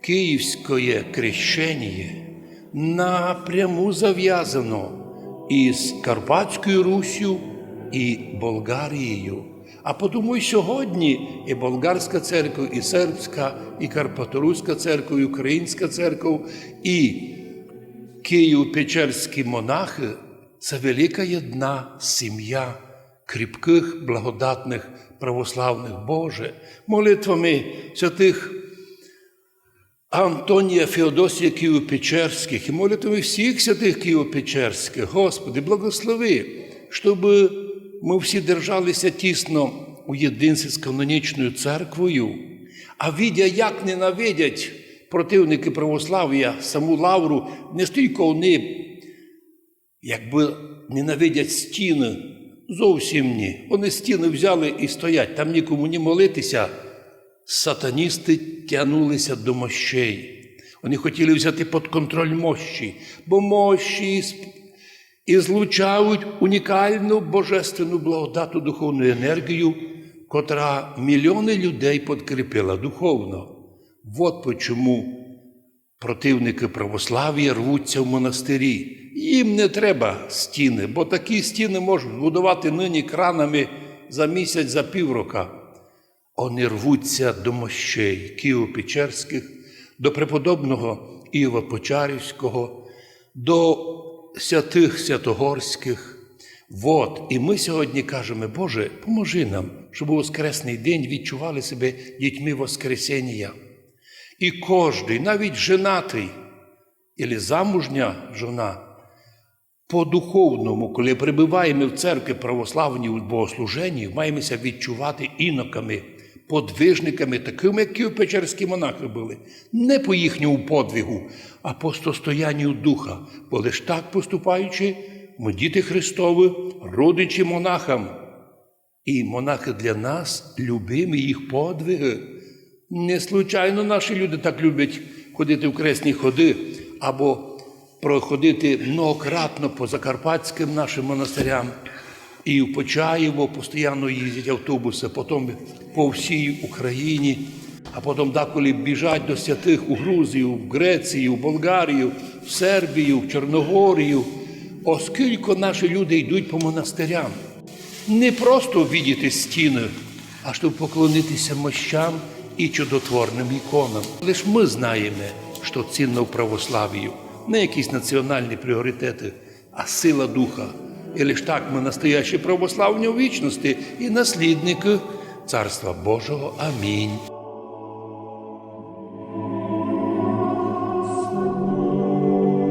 Київське крещення напряму зав'язано із Карпатською Руссю і Болгарією. А тому й сьогодні і болгарська церква, і сербська, і Карпаторуська церква, і Українська церква, і Київ-Печерські монахи це велика єдна сім'я кріпких, благодатних православних Боже, молитвами святих Антонія Феодосія Києво-Печерських і молитвами всіх святих Києво-Печерських. Господи, благослови, щоб ми всі держалися тісно у єдинстві з канонічною церквою, а видя, як ненавидять противники православ'я саму лавру, не стільки вони, якби ненавидять стіни, зовсім ні. Вони стіни взяли і стоять, там нікому ні молитися. Сатаністи тягнулися до мощей. Вони хотіли взяти під контроль мощі, бо мощі і злучають унікальну божественну благодату духовну енергію, котра мільйони людей підкріпила духовно. От чому противники православ'я рвуться в монастирі. Їм не треба стіни, бо такі стіни можуть будувати нині кранами за місяць, за піврока. Вони рвуться до мощей Києво-Печерських, до преподобного Іва Почарівського, до святих святогорських. Вот, і ми сьогодні кажемо, Боже, поможи нам, щоб у Воскресний день відчували себе дітьми Воскресіння. І кожний, навіть женатий, або замужня жона, по духовному, коли прибуваємо в церкві православній у богослуженні, маємося відчувати іноками, подвижниками, такими, як Києво-Печерські монахи були. Не по їхньому подвигу, а по стоянню духа. Бо лиш так поступаючи, ми діти Христові, родичі монахам. І монахи для нас любимі їх подвиги. Не случайно наші люди так люблять ходити в кресні ходи або проходити многократно по закарпатським нашим монастирям. І в Почаєво постійно їздять автобуси, потім по всій Україні, а потім деколи біжать до святих у Грузію, в Грецію, в Болгарію, в Сербію, в Чорногорію. Оскільки наші люди йдуть по монастирям, не просто видіти стіни, а щоб поклонитися мощам і чудотворним іконам. Лиш ми знаємо, що цінно в православію, не якісь національні пріоритети, а сила духа. І лиш так ми настоящі православні у вічності і наслідники Царства Божого. Амінь.